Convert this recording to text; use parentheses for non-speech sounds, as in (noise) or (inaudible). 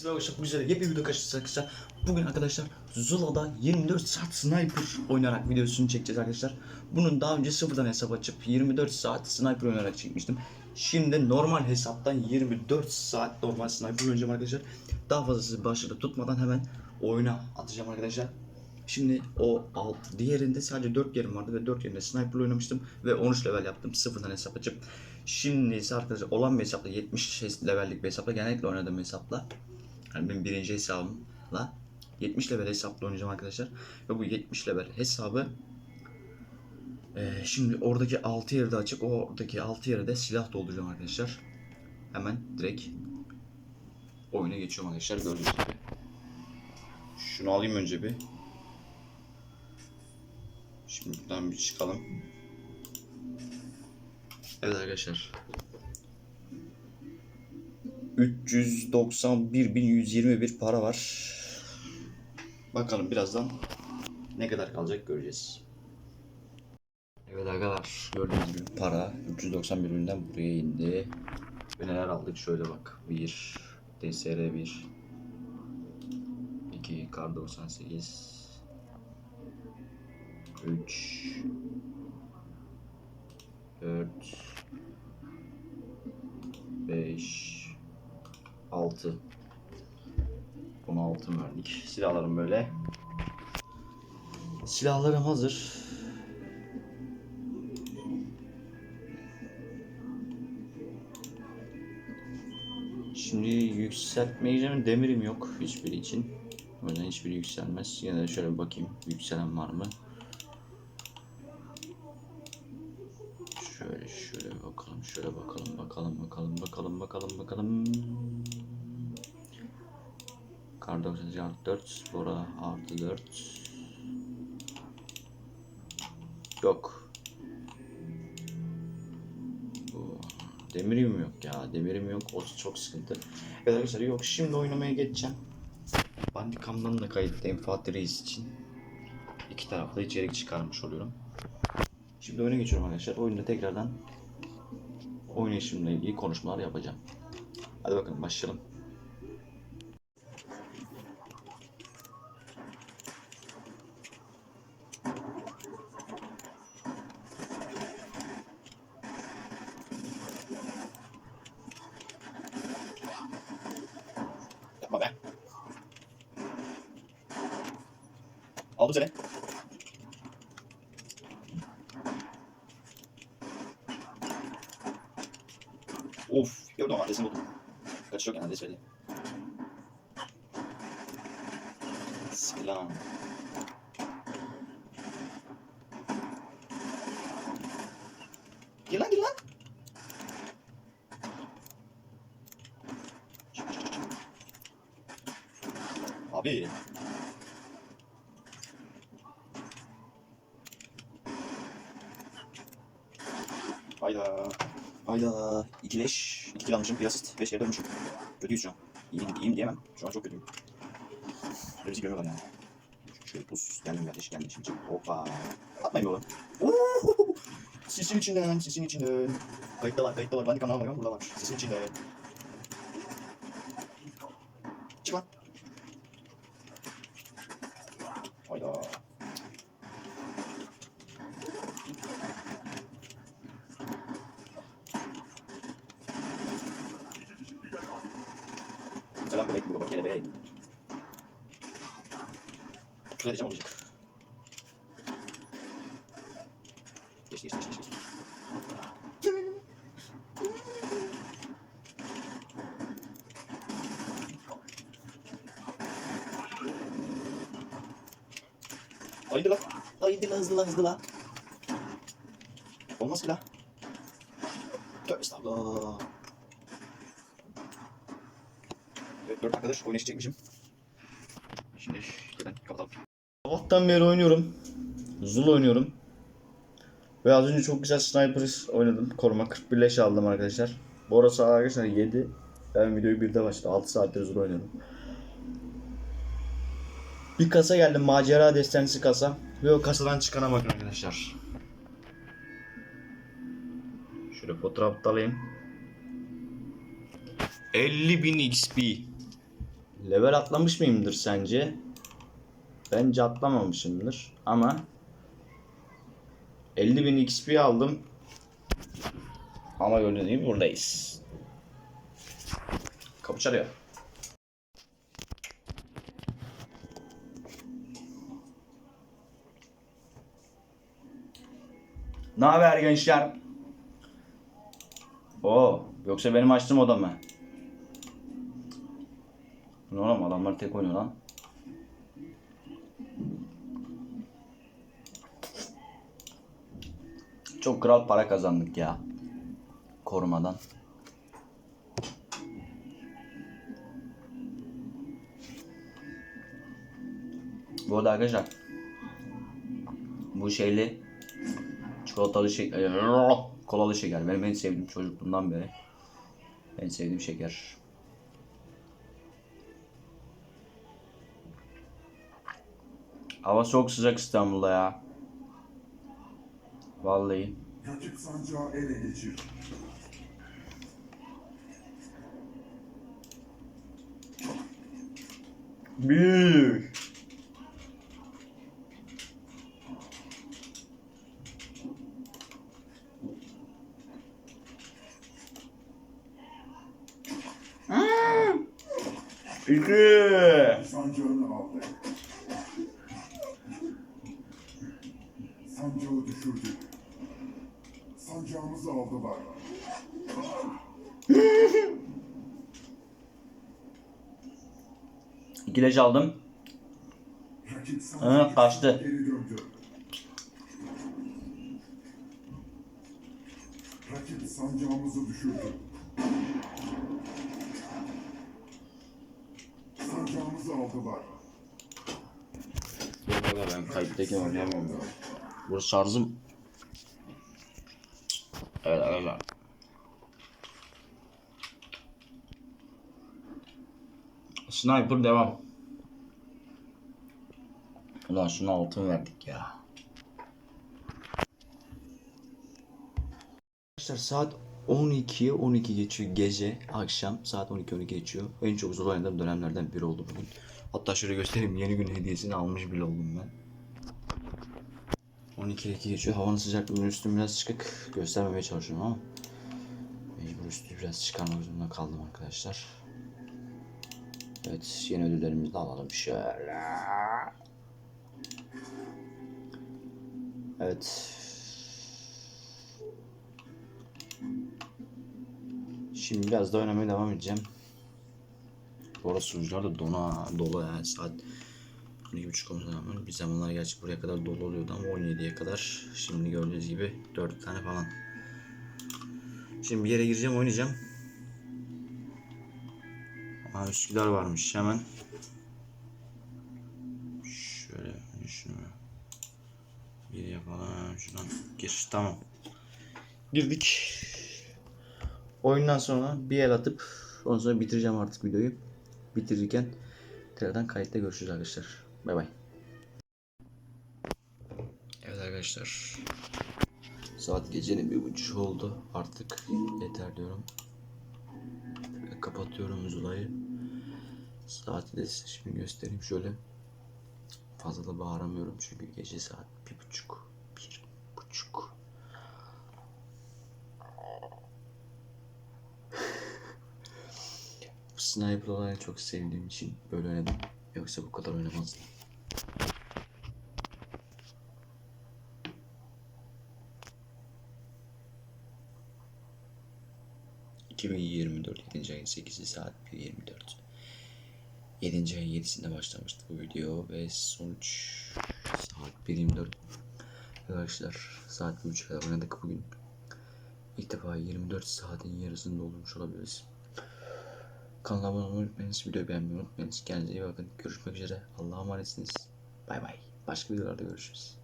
Size arkadaşlar bu güzel yepyeni video karşınızda arkadaşlar. Bugün arkadaşlar Zula'da 24 saat sniper oynayarak videosunu çekeceğiz arkadaşlar. Bunun daha önce sıfırdan hesap açıp 24 saat sniper oynayarak çekmiştim. Şimdi normal hesaptan 24 saat normal sniper oynayacağım arkadaşlar. Daha fazla sizi başarılı tutmadan hemen oyuna atacağım arkadaşlar. Şimdi o alt diğerinde sadece 4 yerim vardı ve 4 yerinde sniper oynamıştım ve 13 level yaptım sıfırdan hesap açıp. Şimdi ise arkadaşlar olan bir hesapla 70 levellik bir hesapla genellikle oynadığım hesapla yani birinci hesabımla 70 level hesapla oynayacağım arkadaşlar. Ve bu 70 level hesabı eee, şimdi oradaki 6 yerde açık. Oradaki 6 yere de silah dolduracağım arkadaşlar. Hemen direkt oyuna geçiyorum arkadaşlar gördüğünüz gibi. Şunu alayım önce bir. Şimdi buradan bir çıkalım. Evet arkadaşlar. 391.121 para var. Bakalım birazdan ne kadar kalacak göreceğiz. Evet arkadaşlar gördüğünüz gibi para 391 binden buraya indi. Ve neler aldık şöyle bak. 1 DSR 1 2 Kar 98 3 4 5 6 Buna altın verdik. Silahlarım böyle. Silahlarım hazır. Şimdi yükseltmeyeceğim demirim yok hiçbiri için. O yüzden hiçbiri yükselmez. Yine de şöyle bakayım yükselen var mı? Şöyle şöyle bir bakalım, şöyle bakalım, bakalım, bakalım, bakalım, bakalım, bakalım. Kar 98 artı 4, Bora artı 4. Yok. Demirim yok ya, demirim yok. O çok sıkıntı. Evet arkadaşlar yok şimdi oynamaya geçeceğim. Bandicam'dan da kayıttayım Fatih Reis için. İki taraflı içerik çıkarmış oluyorum. Şimdi oyuna geçiyorum arkadaşlar. Oyunda tekrardan oynayışımla ilgili konuşmalar yapacağım. Hadi bakalım başlayalım. Yapma be. Aldım seni. Adresini buldum. Kaçıyor yani adres belli. Selam. Gir lan gir lan. Abi. Hayda. Hayda. İki leş. iki kill almışım. Bir asist. Beş kere dönmüşüm. Kötüyüz şu an. İyiyim, iyiyim diyemem. Şu an çok kötüyüm. Böyle bizi görüyorlar yani. Şöyle pus. Geldim kardeş geldim şimdi. Hoppa. Atmayın be oğlum. Sisin içinden, sisin içinden. Kayıttalar, kayıttalar. Ben de kanal var burada var. Sisin içinden. Çık lan. Hayda. Selam bebek bu baba kelebeğe. Edeceğim olacak. Geçti geçti geçti. geçti. Haydi lan. Haydi lan hızlı lan hızlı lan. Olmaz ki lan. Tövbe estağfurullah. Evet, 4 arkadaş oynayışı çekmişim. Şimdi ben kapatalım. Sabahtan beri oynuyorum. Zul oynuyorum. Ve az önce çok güzel sniper oynadım. Koruma 41 leş aldım arkadaşlar. Bu saat arkadaşlar 7. Ben videoyu 1'de başladı. 6 saattir Zul oynuyorum. Bir kasa geldi. Macera destansı kasa. Ve o kasadan çıkana bakın arkadaşlar. Şöyle fotoğraf alayım. 50.000 XP. Level atlamış mıyımdır sence? Bence atlamamışımdır ama 50.000 XP aldım. Ama gördüğünüz gibi buradayız. Kapı çalıyor. Ne haber gençler? Oo, yoksa benim açtığım oda mı? Ne oğlum adamlar tek oynuyor lan. Çok kral para kazandık ya. Korumadan. Bu arada arkadaşlar bu şeyli çikolatalı şeker kolalı şeker benim en sevdiğim çocukluğumdan beri en sevdiğim şeker. Hava çok sıcak İstanbul'da ya. Vallahi. Rakip sancağı ele geçir. Büyük. İki. Sancağını Sancağı düşürdük. Sancağımızı aldılar. İkileş aldım. Ha, kaçtı. Rakip sancağımızı düşürdü. Sancağımızı aldılar. Valla ben kayıttaki oynayamıyorum. Burası şarjım. Evet arkadaşlar. Sniper devam. Ulan şuna altın verdik ya. Arkadaşlar saat 12 12 geçiyor gece akşam saat 12 12 geçiyor. En çok zor oynadığım dönemlerden biri oldu bugün. Hatta şöyle göstereyim yeni gün hediyesini almış bile oldum ben. 12 2 geçiyor. Havanın sıcaklığının üstüm biraz çıkık. Göstermemeye çalışıyorum ama mecbur üstü biraz çıkarmak zorunda kaldım arkadaşlar. Evet yeni ödüllerimizi de alalım şöyle. Evet. Şimdi biraz da oynamaya devam edeceğim. Bu arada sunucular da dona, dolu yani saat 12.30 olmasına rağmen bir zamanlar gerçi buraya kadar dolu oluyordu ama 17'ye kadar şimdi gördüğünüz gibi 4 tane falan. Şimdi bir yere gireceğim oynayacağım. Aa Üsküdar varmış hemen. Şöyle şunu bir yapalım şuradan gir tamam. Girdik. Oyundan sonra bir el atıp ondan sonra bitireceğim artık videoyu. Bitirirken tekrardan kayıtta görüşürüz arkadaşlar. Bay bay. Evet arkadaşlar. Saat gecenin bir buçuk oldu. Artık yeter diyorum. Ve kapatıyorum Zula'yı. Saati de size şimdi göstereyim şöyle. Fazla da bağıramıyorum çünkü gece saat bir buçuk. Bir buçuk. (laughs) Sniper olayı çok sevdiğim için böyle oynadım. Yoksa bu kadar oynamazdım. ...2024 7. ayın 8'i saat 1.24. 7. ayın 7'sinde başlamıştı bu video ve sonuç saat 1.24. Arkadaşlar saat 1.30 kadar oynadık bugün. İlk defa 24 saatin yarısını doldurmuş olabiliriz. Kanala abone olmayı unutmayınız. Videoyu beğenmeyi unutmayınız. Kendinize iyi bakın. Görüşmek üzere. Allah'a emanetsiniz. Bay bay. Başka videolarda görüşürüz.